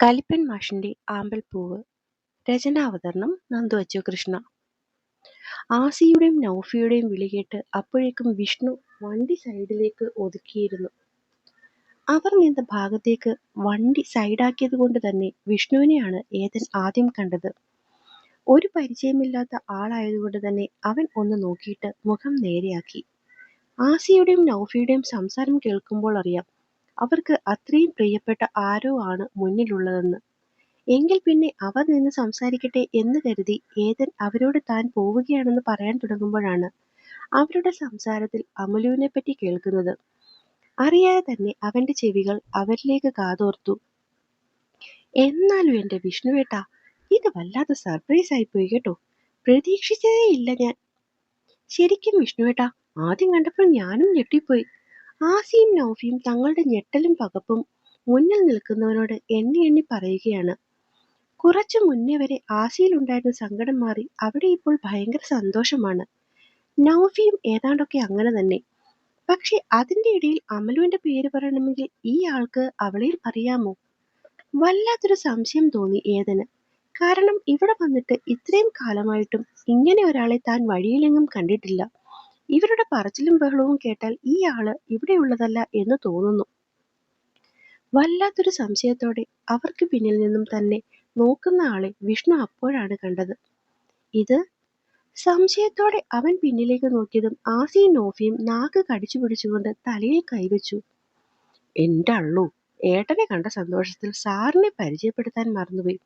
കലിപ്പൻ മാഷിന്റെ ആമ്പൽപ്പൂവ് രചനാവതരണം നന്ദു അച്ചു കൃഷ്ണ. ആസിയുടെയും നൗഫിയുടെയും വിളി കേട്ട് അപ്പോഴേക്കും വിഷ്ണു വണ്ടി സൈഡിലേക്ക് ഒതുക്കിയിരുന്നു. അവർ നിന്ന ഭാഗത്തേക്ക് വണ്ടി സൈഡാക്കിയത് കൊണ്ട് തന്നെ വിഷ്ണുവിനെയാണ് ഏതൻ ആദ്യം കണ്ടത്. ഒരു പരിചയമില്ലാത്ത ആളായതുകൊണ്ട് തന്നെ അവൻ ഒന്ന് നോക്കിയിട്ട് മുഖം നേരെയാക്കി. ആസിയുടെയും നൗഫിയുടെയും സംസാരം കേൾക്കുമ്പോൾ അറിയാം അവർക്ക് അത്രയും പ്രിയപ്പെട്ട ആരോ ആണ് മുന്നിലുള്ളതെന്ന്. എങ്കിൽ പിന്നെ അവർ നിന്ന് സംസാരിക്കട്ടെ എന്ന് കരുതി ഏതൻ അവരോട് താൻ പോവുകയാണെന്ന് പറയാൻ തുടങ്ങുമ്പോഴാണ് അവരുടെ സംസാരത്തിൽ അമലുവിനെ പറ്റി കേൾക്കുന്നത്. അറിയാതെ തന്നെ അവന്റെ ചെവികൾ അവരിലേക്ക് കാതോർത്തു. എന്നാലും എന്റെ വിഷ്ണുവേട്ടാ ഇത് വല്ലാത്ത സർപ്രൈസ് ആയിപ്പോയി കേട്ടോ. പ്രതീക്ഷിച്ചതേ ഇല്ല ഞാൻ. ശരിക്കും വിഷ്ണുവേട്ടാ ആദ്യം കണ്ടപ്പോൾ ഞാനും ഞെട്ടിപ്പോയി. ആസിയും നൗഫിയും തങ്ങളുടെ ഞെട്ടലും പകപ്പും മുന്നിൽ നിൽക്കുന്നവനോട് എണ്ണി എണ്ണി പറയുകയാണ്. കുറച്ചു മുന്നേ വരെ ആസിയിലുണ്ടായിരുന്ന സങ്കടം മാറി അവിടെ ഇപ്പോൾ ഭയങ്കര സന്തോഷമാണ്. നൗഫിയും ഏതാണ്ടൊക്കെ അങ്ങനെ തന്നെ. പക്ഷെ അതിന്റെ ഇടയിൽ അമലുവിന്റെ പേര് പറയണമെങ്കിൽ ഈ ആൾക്ക് അവളെയും അറിയാമോ? വല്ലാത്തൊരു സംശയം തോന്നി ഏതന്. കാരണം ഇവിടെ വന്നിട്ട് ഇത്രയും കാലമായിട്ടും ഇങ്ങനെ ഒരാളെ താൻ വഴിയിലെങ്ങും കണ്ടിട്ടില്ല. ഇവരുടെ പറച്ചിലും ബഹളവും കേട്ടാൽ ഈ ആൾ ഇവിടെയുള്ളതല്ല എന്ന് തോന്നുന്നു. വല്ലാത്തൊരു സംശയത്തോടെ അവർക്ക് പിന്നിൽ നിന്നും തന്നെ നോക്കുന്ന ആളെ വിഷ്ണു അപ്പോഴാണ് കണ്ടത്. ഇത്? സംശയത്തോടെ അവൻ പിന്നിലേക്ക് നോക്കിയതും ആസിയും നോഫിയും നാക്ക് കടിച്ചു പിടിച്ചുകൊണ്ട് തലയിൽ കൈവച്ചു. എന്റെ അള്ളു ഏട്ടനെ കണ്ട സന്തോഷത്തിൽ സാറിനെ പരിചയപ്പെടുത്താൻ മറന്നുപോയി.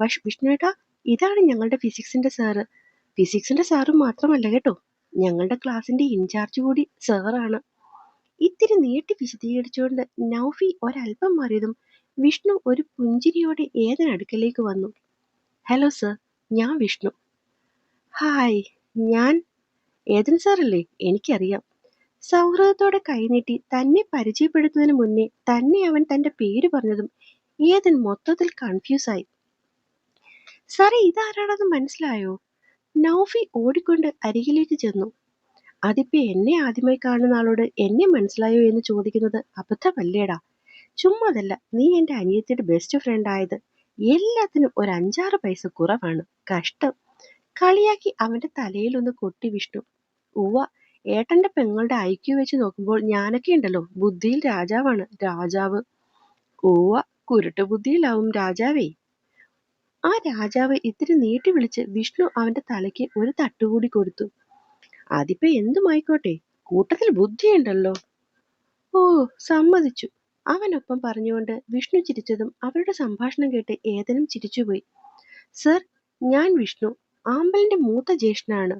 വിഷ്ണു വിഷ്ണുവേട്ടാ ഇതാണ് ഞങ്ങളുടെ ഫിസിക്സിന്റെ സാറ്. ഫിസിക്സിന്റെ സാറും മാത്രമല്ല കേട്ടോ. ഞങ്ങളുടെ ക്ലാസിന്റെ ഇൻചാർജ് കൂടി സാറാണ്. ഇത്തിരി നീട്ടി വിശദീകരിച്ചുകൊണ്ട് നൗഫി ഒരല്പം മാറിയതും വിഷ്ണു ഒരു പുഞ്ചിരിയോടെ ഏതനടുക്കലേക്ക് വന്നു. ഹലോ സർ ഞാൻ വിഷ്ണു. ഹായ് ഞാൻ ഏതൻ സാറല്ലേ? എനിക്കറിയാം. സൗഹൃദത്തോടെ കൈനീട്ടി തന്നെ പരിചയപ്പെടുത്തുന്നതിന് മുന്നേ തന്നെ അവൻ തന്റെ പേര് പറഞ്ഞതും ഏതൻ മൊത്തത്തിൽ കൺഫ്യൂസായി സാറേ ഇതാരാണെന്ന് മനസ്സിലായോ? നൗഫി ഓടിക്കൊണ്ട് അരികിലേക്ക് ചെന്നു. അതിപ്പോ എന്നെ ആദ്യമായി കാണുന്ന ആളോട് എന്നെ മനസ്സിലായോ എന്ന് ചോദിക്കുന്നത് അബദ്ധമല്ലേടാ? ചുമ്മാതല്ല നീ എന്റെ അനിയത്തിയുടെ ബെസ്റ്റ് ഫ്രണ്ട് ആയത്. എല്ലാത്തിനും ഒരു അഞ്ചാറ് പൈസ കുറവാണ്. കഷ്ടം. കളിയാക്കി അവന്റെ തലയിൽ ഒന്ന് കൊട്ടി വിഷ്ണു. ഉവ്വ ഏട്ടന്റെ പെങ്ങളുടെ ഐക്യു വെച്ച് നോക്കുമ്പോൾ ഞാനൊക്കെ ഉണ്ടല്ലോ. ബുദ്ധിയിൽ രാജാവാണ്. രാജാവ്. ഉവ്വ കുരുട്ട് ബുദ്ധിയിലാവും രാജാവേ. ആ രാജാവ് ഇത്തിരി നീട്ടി വിളിച്ച് വിഷ്ണു അവന്റെ തലയ്ക്ക് ഒരു തട്ടുകൂടി കൊടുത്തു. അതിപ്പോ എന്തുമായിക്കോട്ടെ? കൂട്ടത്തിൽ ബുദ്ധിയുണ്ടല്ലോ. ഓ സമ്മതിച്ചു. അവനൊപ്പം പറഞ്ഞുകൊണ്ട് വിഷ്ണു ചിരിച്ചതും അവരുടെ സംഭാഷണം കേട്ട് ഏതനും ചിരിച്ചുപോയി. സർ ഞാൻ വിഷ്ണു ആമ്പലിന്റെ മൂത്ത ജ്യേഷ്ഠനാണ്.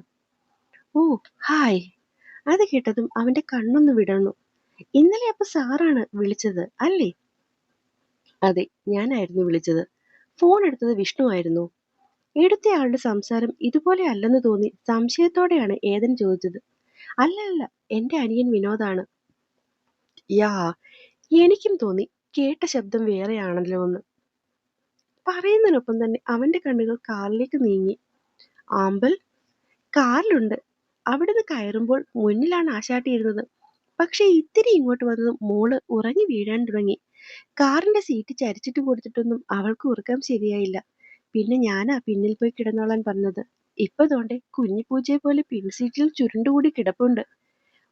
ഓ ഹായ്. അത് കേട്ടതും അവന്റെ കണ്ണൊന്ന് വിടർന്നു. ഇന്നലെ അപ്പൊ സാറാണ് വിളിച്ചത് അല്ലേ? അതെ ഞാനായിരുന്നു വിളിച്ചത്. ഫോൺ എടുത്തത് വിഷ്ണു ആയിരുന്നു. എടുത്തയാളുടെ സംസാരം ഇതുപോലെ അല്ലെന്ന് തോന്നി സംശയത്തോടെയാണ് ഏതൻ ചോദിച്ചത്. അല്ല അല്ല എന്റെ അനിയൻ വിനോദാണ്. യാ എനിക്കും തോന്നി കേട്ട ശബ്ദം വേറെയാണല്ലോ എന്ന്. പറയുന്നതിനൊപ്പം തന്നെ അവന്റെ കണ്ണുകൾ കാറിലേക്ക് നീങ്ങി. ആമ്പൽ കാറിലുണ്ട്. അവിടുന്ന് കയറുമ്പോൾ മുന്നിലാണ് ആശാട്ടിയിരുന്നത് പക്ഷെ ഇത്തിരി ഇങ്ങോട്ട് വന്നതും മോൾ ഉറങ്ങി വീഴാൻ തുടങ്ങി. കാറിന്റെ സീറ്റ് ചരിച്ചിട്ട് കൊടുത്തിട്ടൊന്നും അവൾക്ക് ഉറക്കം ശരിയായില്ല. പിന്നെ ഞാനാ പിന്നിൽ പോയി കിടന്നോളാൻ പറഞ്ഞത്. ഇപ്പൊ തോണ്ടെ കുഞ്ഞിപ്പൂജയെ പോലെ പിൻസീറ്റിൽ ചുരുണ്ടുകൂടി കിടപ്പുണ്ട്.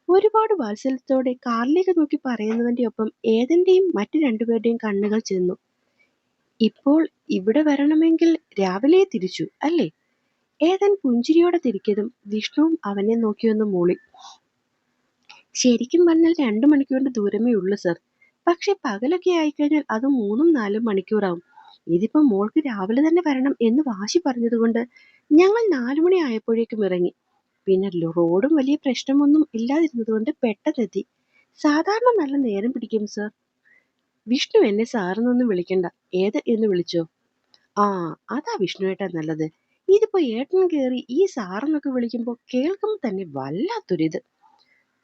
ഒരുപാട് വാത്സല്യത്തോടെ കാറിലേക്ക് നോക്കി പറയുന്നവന്റെ ഒപ്പം ഏതെന്റെയും മറ്റു രണ്ടുപേരുടെയും കണ്ണുകൾ ചെന്നു. ഇപ്പോൾ ഇവിടെ വരണമെങ്കിൽ രാവിലെ തിരിച്ചു അല്ലേ? ഏതൻ പുഞ്ചിരിയോടെ തിരിക്കതും വിഷ്ണുവും അവനെ നോക്കിയൊന്ന് മൂളി. ശരിക്കും പറഞ്ഞാൽ രണ്ടു മണിക്കൂറിന്റെ ദൂരമേ ഉള്ളൂ സർ. പക്ഷെ പകലൊക്കെ ആയിക്കഴിഞ്ഞാൽ അത് മൂന്നും നാലും മണിക്കൂറാവും. ഇതിപ്പം മോൾക്ക് രാവിലെ തന്നെ വരണം എന്ന് വാശി പറഞ്ഞതുകൊണ്ട് ഞങ്ങൾ നാലു മണി ആയപ്പോഴേക്കും ഇറങ്ങി. പിന്നെ റോഡും വലിയ പ്രശ്നമൊന്നും ഇല്ലാതിരുന്നതുകൊണ്ട് പെട്ടെന്നെത്തി. സാധാരണ നല്ല നേരം പിടിക്കും സർ. വിഷ്ണു എന്നെ സാറെന്നൊന്നും വിളിക്കണ്ട. ഏത് എന്ന് വിളിച്ചോ? ആ അതാ വിഷ്ണു ഏട്ടാ നല്ലത്. ഇതിപ്പോ ഏട്ടൻ കയറി ഈ സാറെന്നൊക്കെ വിളിക്കുമ്പോൾ കേൾക്കുമ്പോൾ തന്നെ വല്ലാത്തൊരിത്.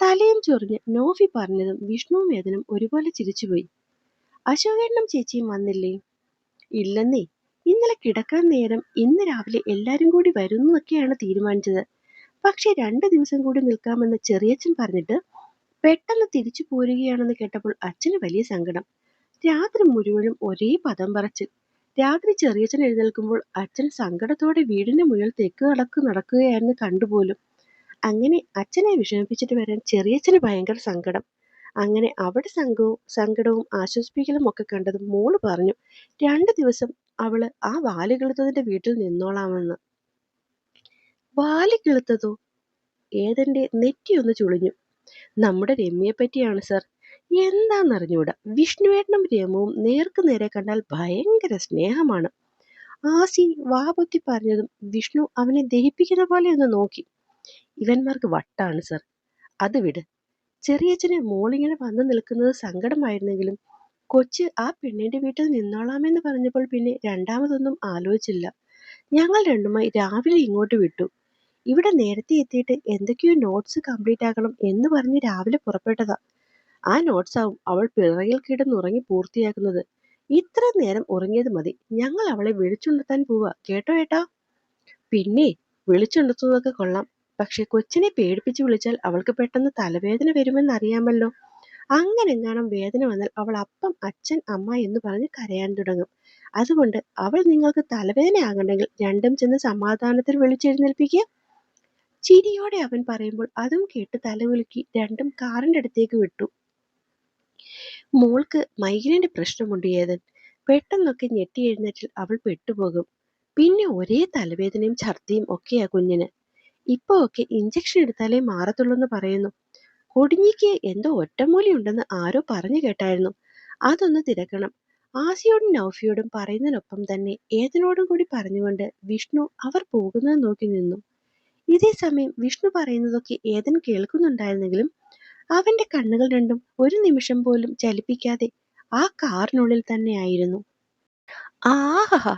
തലയും ചൊറിഞ്ഞ് നോഫി പറഞ്ഞതും വിഷ്ണുവും വേദനും ഒരുപോലെ ചിരിച്ചുപോയി. അശോകേണ്ണം ചേച്ചിയും വന്നില്ലേ? ഇല്ലെന്നേ. ഇന്നലെ കിടക്കാൻ നേരം ഇന്ന് രാവിലെ എല്ലാരും കൂടി വരുന്നൊക്കെയാണ് തീരുമാനിച്ചത്. പക്ഷെ രണ്ടു ദിവസം കൂടി നിൽക്കാമെന്ന് ചെറിയച്ഛൻ പറഞ്ഞിട്ട് പെട്ടെന്ന് തിരിച്ചു പോരുകയാണെന്ന് കേട്ടപ്പോൾ അച്ഛന് വലിയ സങ്കടം. രാത്രി മുഴുവനും ഒരേ പദം പറച്ചിൽ. രാത്രി ചെറിയച്ഛൻ എഴുന്നേൽക്കുമ്പോൾ അച്ഛൻ സങ്കടത്തോടെ വീടിന്റെ മുന്നിൽ തെക്ക് നടക്കു നടക്കുകയായിരുന്നു കണ്ടുപോലും. അങ്ങനെ അച്ഛനെ വിഷമിപ്പിച്ചിട്ട് വരാൻ ചെറിയച്ഛന് ഭയങ്കര സങ്കടം. അങ്ങനെ അവിടെ സംഘവും സങ്കടവും ആശ്വസിപ്പിക്കലും ഒക്കെ കണ്ടത് മോൾ പറഞ്ഞു രണ്ട് ദിവസം അവൾ ആ വാൽ കിളുത്തതിന്റെ വീട്ടിൽ നിന്നോളാമെന്ന്. വാൽ കിളുത്തതോ? ഏതന്റെ നെറ്റിയൊന്ന് ചുളിഞ്ഞു. നമ്മുടെ രമ്യയെ പറ്റിയാണ് സർ. എന്താന്നറിഞ്ഞൂടാ. വിഷ്ണുവേട്ടനും രമവും നേർക്ക് നേരെ കണ്ടാൽ ഭയങ്കര സ്നേഹമാണ്. ആസി വാപൊത്തി പറഞ്ഞതും വിഷ്ണു അവനെ ദഹിപ്പിക്കുന്ന പോലെ ഒന്ന് നോക്കി. ഇവന്മാർക്ക് വട്ടാണ് സർ. അത് വിട്. ചെറിയച്ഛന് മോളിങ്ങനെ വന്നു നിൽക്കുന്നത് സങ്കടമായിരുന്നെങ്കിലും കൊച്ച് ആ പെണ്ണിന്റെ വീട്ടിൽ നിന്നോളാമെന്ന് പറഞ്ഞപ്പോൾ പിന്നെ രണ്ടാമതൊന്നും ആലോചിച്ചില്ല. ഞങ്ങൾ രണ്ടുമായി രാവിലെ ഇങ്ങോട്ട് വിട്ടു. ഇവിടെ നേരത്തെ എത്തിയിട്ട് എന്തൊക്കെയോ നോട്ട്സ് കംപ്ലീറ്റ് ആക്കണം എന്ന് പറഞ്ഞ് രാവിലെ പുറപ്പെട്ടതാ. ആ നോട്ട്സ് ആവും അവൾ പിറകിൽ കിടന്നുറങ്ങി പൂർത്തിയാക്കുന്നത്. ഇത്ര നേരം ഉറങ്ങിയത് മതി. ഞങ്ങൾ അവളെ വിളിച്ചുണർത്താൻ പോവാ. കേട്ടോ ഏട്ടാ? പിന്നെ വിളിച്ചുണർത്തുന്നതൊക്കെ കൊള്ളാം. പക്ഷെ കൊച്ചിനെ പേടിപ്പിച്ച് വിളിച്ചാൽ അവൾക്ക് പെട്ടെന്ന് തലവേദന വരുമെന്ന് അറിയാമല്ലോ അങ്ങനെങ്ങാനും വേദന വന്നാൽ അവൾ അപ്പം അച്ഛൻ അമ്മ എന്ന് പറഞ്ഞ് കരയാൻ തുടങ്ങും. അതുകൊണ്ട് അവൾ നിങ്ങൾക്ക് തലവേദന ആകണ്ടെങ്കിൽ രണ്ടും ചെന്ന് സമാധാനത്തിൽ വിളിച്ചെഴുന്നേൽപ്പിക്കുക. ചിരിയോടെ അവൻ പറയുമ്പോൾ അതും കേട്ട് തലകുലുക്കി രണ്ടും കാറിന്റെ അടുത്തേക്ക് വിട്ടു. മോൾക്ക് മൈഗ്രൈന്റെ പ്രശ്നമുണ്ട് ഏതൻ. പെട്ടെന്നൊക്കെ ഞെട്ടി എഴുന്നേറ്റിൽ അവൾ പെട്ടുപോകും. പിന്നെ ഒരേ തലവേദനയും ഛർദിയും ഒക്കെയാ കുഞ്ഞിന്. ഇപ്പൊ ഒക്കെ ഇഞ്ചക്ഷൻ എടുത്താലേ മാറത്തുള്ളൂ എന്ന് പറയുന്നു. കൊടിഞ്ഞിക്ക് എന്തോ ഒറ്റമൂലി ഉണ്ടെന്ന് ആരോ പറഞ്ഞു കേട്ടായിരുന്നു. അതൊന്ന് തിരക്കണം. ആസിയോടും നൗഫിയോടും പറയുന്നതിനൊപ്പം തന്നെ ഏതിനോടും കൂടി പറഞ്ഞുകൊണ്ട് വിഷ്ണു അവർ പോകുന്നത് നോക്കി നിന്നു. ഇതേ സമയം വിഷ്ണു പറയുന്നതൊക്കെ ഏതൻ കേൾക്കുന്നുണ്ടായിരുന്നെങ്കിലും അവന്റെ കണ്ണുകൾ രണ്ടും ഒരു നിമിഷം പോലും ചലിപ്പിക്കാതെ ആ കാറിനുള്ളിൽ തന്നെയായിരുന്നു ആഹാ.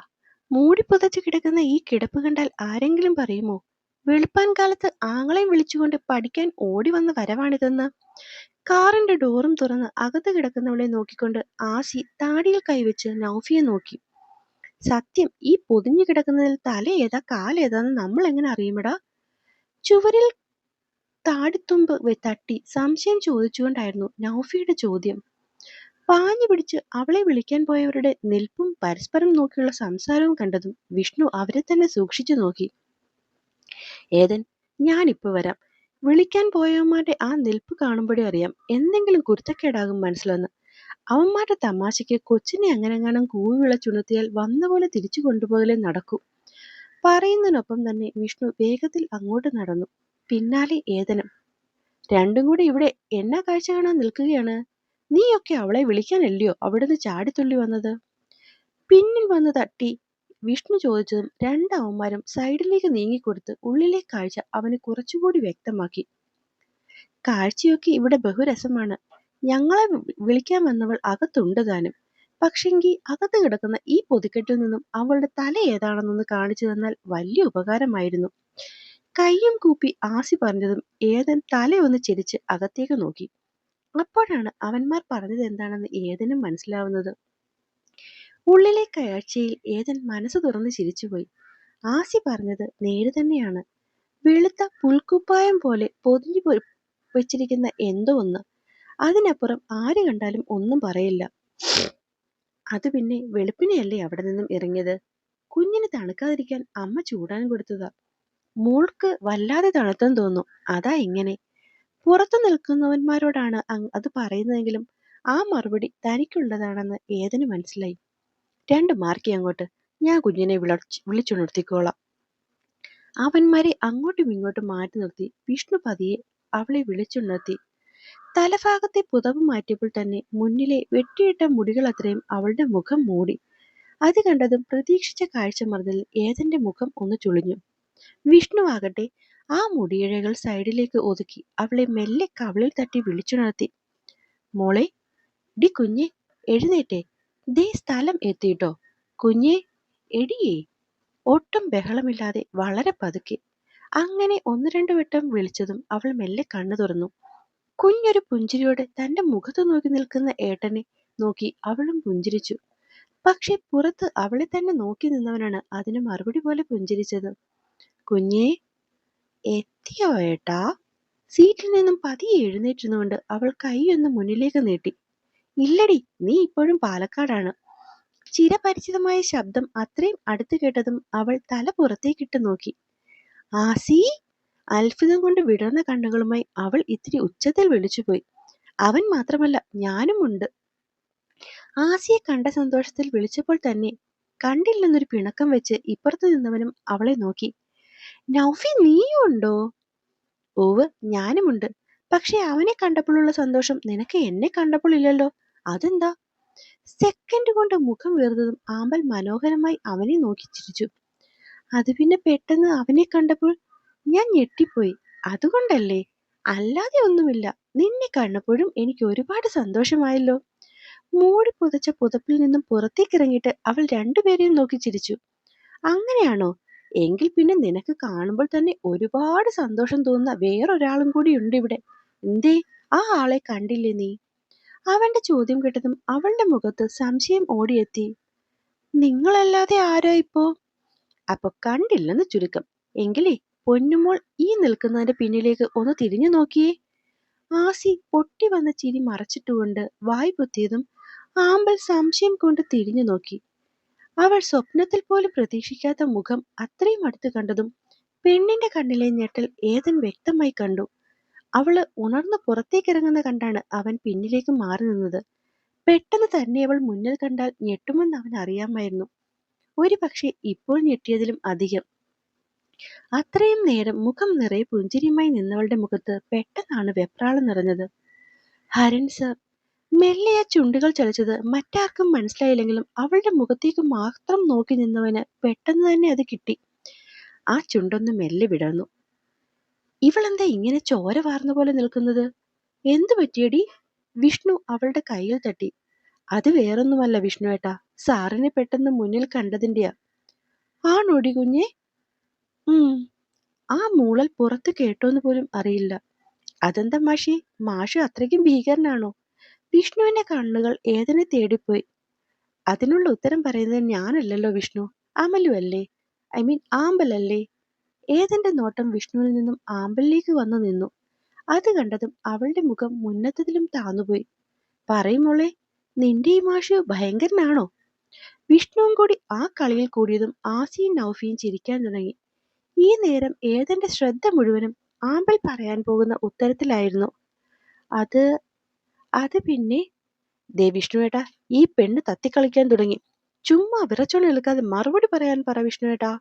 മൂടി പുതച്ച് കിടക്കുന്ന ഈ കിടപ്പ് കണ്ടാൽ ആരെങ്കിലും പറയുമോ? വെളുപ്പാൻ കാലത്ത് ആങ്ങളെയും വിളിച്ചുകൊണ്ട് പഠിക്കാൻ ഓടി വന്ന വരവാണിതെന്ന്. കാറിന്റെ ഡോറും തുറന്ന് അകത്ത് കിടക്കുന്നവളെ നോക്കിക്കൊണ്ട് ആസി താടിയിൽ കൈവച്ച് നൗഫിയെ നോക്കി. സത്യം ഈ പൊതിഞ്ഞു കിടക്കുന്നതിൽ തല ഏതാ കാലേതാന്ന് നമ്മൾ എങ്ങനെ അറിയുമടാ? ചുവരിൽ താടിത്തുമ്പ് തട്ടി സംശയം ചോദിച്ചുകൊണ്ടായിരുന്നു നൗഫിയുടെ ചോദ്യം. പാഞ്ഞു പിടിച്ച് അവളെ വിളിക്കാൻ പോയവരുടെ നിൽപ്പും പരസ്പരം നോക്കിയുള്ള സംസാരവും കണ്ടതും വിഷ്ണു അവരെ തന്നെ സൂക്ഷിച്ചു നോക്കി. ഏതൻ ഞാനിപ്പോൾ വരാം. വിളിക്കാൻ പോയവന്മാരുടെ ആ നിൽപ്പ് കാണുമ്പോഴേ അറിയാം എന്തെങ്കിലും കുരുത്തക്കേടാകും മനസ്സിലൊന്ന്. അവന്മാരുടെ തമാശയ്ക്ക് കൊച്ചിനെ അങ്ങനെങ്ങാനും കൂവി വിളച്ചുണർത്തിയാൽ വന്ന പോലെ തിരിച്ചു കൊണ്ടുപോകലേ നടക്കൂ. പറയുന്നതിനൊപ്പം തന്നെ വിഷ്ണു വേഗത്തിൽ അങ്ങോട്ട് നടന്നു. പിന്നാലെ ഏതനം രണ്ടും കൂടെ ഇവിടെ എന്നാ കാഴ്ച കാണാൻ നിൽക്കുകയാണ്? നീയൊക്കെ അവളെ വിളിക്കാനല്ലയോ? അവിടുന്ന് ചാടിത്തുള്ളി വന്നത്? പിന്നിൽ വന്ന് തട്ടി വിഷ്ണു ചോദിച്ചതും രണ്ടവന്മാരും സൈഡിലേക്ക് നീങ്ങിക്കൊടുത്ത് ഉള്ളിലെ കാഴ്ച അവന് കുറച്ചുകൂടി വ്യക്തമാക്കി. കാഴ്ചയൊക്കെ ഇവിടെ ബഹുരസമാണ്. ഞങ്ങളെ വിളിക്കാൻ വന്നവൾ അകത്തുണ്ട് താനും. പക്ഷെങ്കി അകത്ത് കിടക്കുന്ന ഈ പൊതിക്കെട്ടിൽ നിന്നും അവളുടെ തല ഏതാണെന്നൊന്ന് കാണിച്ചു തന്നാൽ വലിയ ഉപകാരമായിരുന്നു. കയ്യും കൂപ്പി ആസി പറഞ്ഞതും ഏതൻ തലയൊന്ന് ചിരിച്ച് അകത്തേക്ക് നോക്കി. അപ്പോഴാണ് അവന്മാർ പറഞ്ഞത് എന്താണെന്ന് ഏതനും മനസ്സിലാവുന്നത്. ഉള്ളിലെ കാഴ്ചയിൽ ഏതൻ മനസ്സ് തുറന്ന് ചിരിച്ചുപോയി. ആസി പറഞ്ഞത് നേര് തന്നെയാണ്. വെളുത്ത പുൽക്കുപ്പായം പോലെ പൊതിഞ്ഞു വെച്ചിരിക്കുന്ന എന്തോ ഒന്ന്. അതിനപ്പുറം ആര് കണ്ടാലും ഒന്നും പറയില്ല. അത് പിന്നെ വെളുപ്പിനെയല്ലേ അവിടെ നിന്നും ഇറങ്ങിയത്? കുഞ്ഞിന് തണുക്കാതിരിക്കാൻ അമ്മ ചൂടാൻ കൊടുത്തതാ. മോൾക്ക് വല്ലാതെ തണുത്തെന്ന് തോന്നും. അതാ ഇങ്ങനെ. പുറത്തു നിൽക്കുന്നവന്മാരോടാണ് അത് പറയുന്നതെങ്കിലും ആ മറുപടി തനിക്കുള്ളതാണെന്ന് ഏതിന് മനസ്സിലായി. രണ്ട് മാർക്കി അങ്ങോട്ട്. ഞാൻ കുഞ്ഞിനെ വിളച്ച് വിളിച്ചുണർത്തിക്കോളാം അവന്മാരെ അങ്ങോട്ടും ഇങ്ങോട്ടും മാറ്റി നിർത്തി വിഷ്ണു പതിയെ അവളെ വിളിച്ചുണർത്തി തലഭാഗത്തെ പുതവ് മാറ്റിയപ്പോൾ തന്നെ മുന്നിലെ വെട്ടിയിട്ട മുടികൾ അത്രയും അവളുടെ മുഖം മൂടി. അത് കണ്ടതും പ്രതീക്ഷിച്ച കാഴ്ച മറന്നിൽ ഏതന്റെ മുഖം ഒന്ന് ചുളിഞ്ഞു. വിഷ്ണു ആകട്ടെ ആ മുടിയിഴകൾ സൈഡിലേക്ക് ഒതുക്കി അവളെ മെല്ലെ കവളിൽ തട്ടി വിളിച്ചുണർത്തി മോളെ ഡി കുഞ്ഞെ എഴുന്നേറ്റേ. ദേ സ്ഥലം എത്തിയിട്ടോ? കുഞ്ഞെ എടിയേ. ഒട്ടും ബഹളമില്ലാതെ വളരെ പതുക്കെ. അങ്ങനെ ഒന്ന് രണ്ടു വട്ടം വിളിച്ചതും അവൾ മെല്ലെ കണ്ണു തുറന്നു. കുഞ്ഞൊരു പുഞ്ചിരിയോടെ തന്റെ മുഖത്ത് നോക്കി നിൽക്കുന്ന ഏട്ടനെ നോക്കി അവളും പുഞ്ചിരിച്ചു. പക്ഷെ പുറത്ത് അവളെ തന്നെ നോക്കി നിന്നവനാണ് അതിന് മറുപടി പോലെ പുഞ്ചിരിച്ചത്. കുഞ്ഞേ എത്തിയോ ഏട്ടാ? സീറ്റിൽ നിന്നും പതിയെ എഴുന്നേറ്റിരുന്നുകൊണ്ട് അവൾ കൈയൊന്ന് മുന്നിലേക്ക് നീട്ടി. ഇല്ലടി നീ ഇപ്പോഴും പാലക്കാടാണ്. ചിരപരിചിതമായ ശബ്ദം അത്രയും അടുത്ത് കേട്ടതും അവൾ തല പുറത്തേക്കിട്ട് നോക്കി. ആസി അത്ഭുതം കൊണ്ട് വിടർന്ന കണ്ണുകളുമായി അവൾ ഇത്തിരി ഉച്ചത്തിൽ വിളിച്ചുപോയി. അവൻ മാത്രമല്ല ഞാനും ഉണ്ട്. ആസിയെ കണ്ട സന്തോഷത്തിൽ വിളിച്ചപ്പോൾ തന്നെ കണ്ടില്ലെന്നൊരു പിണക്കം വെച്ച് ഇപ്പുറത്ത് നിന്നവനും അവളെ നോക്കി. നൗഫി നീയും ഉണ്ടോ? ഓവ് ഞാനുമുണ്ട്. പക്ഷെ അവനെ കണ്ടപ്പോഴുള്ള സന്തോഷം നിനക്ക് എന്നെ കണ്ടപ്പോൾ ഇല്ലല്ലോ. അതെന്താ? സെക്കൻഡ് കൊണ്ട് മുഖം വീർന്നതും ആമ്പൽ മനോഹരമായി അവനെ നോക്കി ചിരിച്ചു. അത് പിന്നെ പെട്ടെന്ന് അവനെ കണ്ടപ്പോൾ ഞാൻ ഞെട്ടിപ്പോയി. അതുകൊണ്ടല്ലേ? അല്ലാതെ ഒന്നുമില്ല. നിന്നെ കണ്ടപ്പോഴും എനിക്ക് ഒരുപാട് സന്തോഷമായല്ലോ. മൂടി പുതച്ച പുതപ്പിൽ നിന്നും പുറത്തേക്ക് പുറത്തേക്കിറങ്ങിയിട്ട് അവൾ രണ്ടുപേരെയും നോക്കി ചിരിച്ചു. അങ്ങനെയാണോ? എങ്കിൽ പിന്നെ നിനക്ക് കാണുമ്പോൾ തന്നെ ഒരുപാട് സന്തോഷം തോന്നുന്ന വേറൊരാളും കൂടി ഉണ്ട് ഇവിടെ. എന്തേ? ആ ആളെ കണ്ടില്ലേ നീ? അവന്റെ ചോദ്യം കേട്ടതും അവളുടെ മുഖത്ത് സംശയം ഓടിയെത്തി. നിങ്ങളല്ലാതെ ആരാ ഇപ്പോ? അപ്പൊ കണ്ടില്ലെന്ന് ചുരുക്കം. എങ്കിലേ പൊന്നുമോൾ ഈ നിൽക്കുന്നതിന്റെ പിന്നിലേക്ക് ഒന്ന് തിരിഞ്ഞു നോക്കിയേ. ആസി പൊട്ടി വന്ന ചിരി മറച്ചിട്ടുകൊണ്ട് വായ് പൊത്തിയതും ആമ്പൽ സംശയം കൊണ്ട് തിരിഞ്ഞു നോക്കി. അവൾ സ്വപ്നത്തിൽ പോലും പ്രതീക്ഷിക്കാത്ത മുഖം അത്രയും അടുത്ത് കണ്ടതും പെണ്ണിന്റെ കണ്ണിലെ ഞെട്ടൽ ഏതൻ വ്യക്തമായി കണ്ടു. അവൾ ഉണർന്ന് പുറത്തേക്കിറങ്ങുന്ന കണ്ടാണ് അവൻ പിന്നിലേക്ക് മാറി നിന്നത്. പെട്ടെന്ന് തന്നെ അവൾ മുന്നിൽ കണ്ടാൽ ഞെട്ടുമെന്ന് അവൻ അറിയാമായിരുന്നു. ഒരു പക്ഷേ ഇപ്പോൾ ഞെട്ടിയതിലും അധികം. അത്രയും നേരം മുഖം നിറയെ പുഞ്ചിരിയുമായി നിന്നവളുടെ മുഖത്ത് പെട്ടെന്നാണ് വെപ്രാളം നിറഞ്ഞത്. ഹരൻ സർ മെല്ലെ ആ ചുണ്ടുകൾ ചലിച്ചത് മറ്റാർക്കും മനസ്സിലായില്ലെങ്കിലും അവളുടെ മുഖത്തേക്ക് മാത്രം നോക്കി നിന്നവന് പെട്ടെന്ന് തന്നെ അത് കിട്ടി. ആ ചുണ്ടൊന്ന് മെല്ലെ വിടർന്നു. ഇവളെന്താ ഇങ്ങനെ ചോര വാർന്ന പോലെ നിൽക്കുന്നത്? എന്തു പറ്റിയടി? വിഷ്ണു അവളുടെ കയ്യിൽ തട്ടി. അത് വേറൊന്നുമല്ല വിഷ്ണു ഏട്ടാ സാറിനെ പെട്ടെന്ന് മുന്നിൽ കണ്ടതിന്റെയാ. ആണോടി കുഞ്ഞെ? ഉം. ആ മൂളൽ പുറത്ത് കേട്ടോന്ന് പോലും അറിയില്ല. അതെന്താ മാഷി? മാഷ് അത്രയ്ക്കും ഭീകരനാണോ? വിഷ്ണുവിന്റെ കണ്ണുകൾ ഏതിനെ തേടിപ്പോയി? അതിനുള്ള ഉത്തരം പറയുന്നത് ഞാനല്ലല്ലോ വിഷ്ണു. അമലു അല്ലേ ഐ മീൻ ആമ്പലല്ലേ? ഏതന്റെ നോട്ടം വിഷ്ണുവിൽ നിന്നും ആമ്പലിലേക്ക് വന്നു നിന്നു? അത് കണ്ടതും അവളുടെ മുഖം മുന്നത്തതിലും താന്നുപോയി. പറയുമോളെ നിന്റെ ഈ മാഷ് ഭയങ്കരനാണോ? വിഷ്ണുവും കൂടി ആ കളിയിൽ കൂടിയതും ആസിയും നൗഫിയും ചിരിക്കാൻ തുടങ്ങി. ഈ നേരം ഏതെന്റെ ശ്രദ്ധ മുഴുവനും ആമ്പൽ പറയാൻ പോകുന്ന ഉത്തരത്തിലായിരുന്നു. അത് അത് പിന്നെ? ദേ വിഷ്ണുവേട്ടാ ഈ പെണ്ണ് തത്തിക്കളിക്കാൻ തുടങ്ങി. ചുമ്മാ വിറച്ചോണ്ട് നിൽക്കാതെ മറുപടി പറയാൻ പറ വിഷ്ണുവേട്ടാ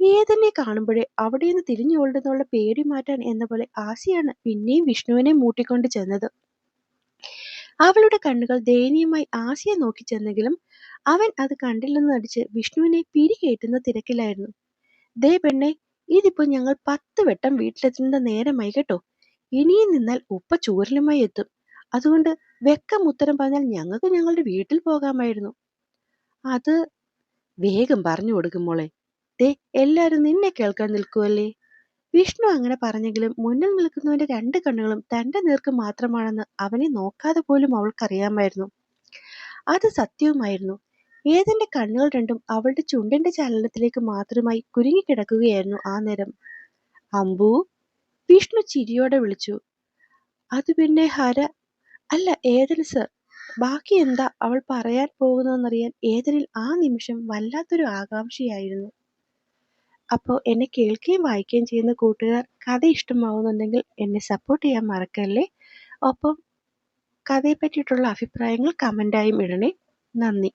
ഏതന്നെ കാണുമ്പോഴേ അവിടെ നിന്ന് തിരിഞ്ഞു കൊള്ളുന്നുള്ള പേടി മാറ്റാൻ എന്ന പോലെ ആശയാണ് പിന്നെയും വിഷ്ണുവിനെ മൂട്ടിക്കൊണ്ട് ചെന്നത്. അവളുടെ കണ്ണുകൾ ദയനീയമായി ആശയെ നോക്കി ചെന്നെങ്കിലും അവൻ അത് കണ്ടില്ലെന്ന് നടിച്ച് വിഷ്ണുവിനെ പിരികേറ്റുന്ന തിരക്കിലായിരുന്നു. ദേ പെണ്ണെ ഇതിപ്പോ ഞങ്ങൾ പത്ത് വട്ടം വീട്ടിലെത്തുന്ന നേരമായി കേട്ടോ. ഇനിയും നിന്നാൽ ഉപ്പ ചൂരലുമായി എത്തും. അതുകൊണ്ട് വെക്കം ഉത്തരം പറഞ്ഞാൽ ഞങ്ങൾക്ക് ഞങ്ങളുടെ വീട്ടിൽ പോകാമായിരുന്നു. അത് വേഗം പറഞ്ഞു കൊടുക്കും മോളെ. ദേ എല്ലാരും നിന്നെ കേൾക്കാൻ നിൽക്കുവല്ലേ? വിഷ്ണു അങ്ങനെ പറഞ്ഞെങ്കിലും മുന്നിൽ നിൽക്കുന്നവന്റെ രണ്ട് കണ്ണുകളും തന്റെ നേർക്ക് മാത്രമാണെന്ന് അവനെ നോക്കാതെ പോലും അവൾക്കറിയാമായിരുന്നു. അത് സത്യവുമായിരുന്നു. ഏതിന്റെ കണ്ണുകൾ രണ്ടും അവളുടെ ചുണ്ടന്റെ ചലനത്തിലേക്ക് മാത്രമായി കുരുങ്ങിക്കിടക്കുകയായിരുന്നു ആ നേരം. അമ്പു വിഷ്ണു ചിരിയോടെ വിളിച്ചു. അത് പിന്നെ ഹര അല്ല ഏതൻ സർ? ബാക്കി എന്താ അവൾ പറയാൻ പോകുന്നതെന്നറിയാൻ ഏതനിൽ ആ നിമിഷം വല്ലാത്തൊരു ആകാംക്ഷയായിരുന്നു. അപ്പോൾ എന്നെ കേൾക്കുകയും വായിക്കുകയും ചെയ്യുന്ന കൂട്ടുകാർ കഥ ഇഷ്ടമാവുന്നുണ്ടെങ്കിൽ എന്നെ സപ്പോർട്ട് ചെയ്യാൻ മറക്കല്ലേ? ഒപ്പം കഥയെ പറ്റിയിട്ടുള്ള അഭിപ്രായങ്ങൾ കമന്റായും ഇടണേ. നന്ദി.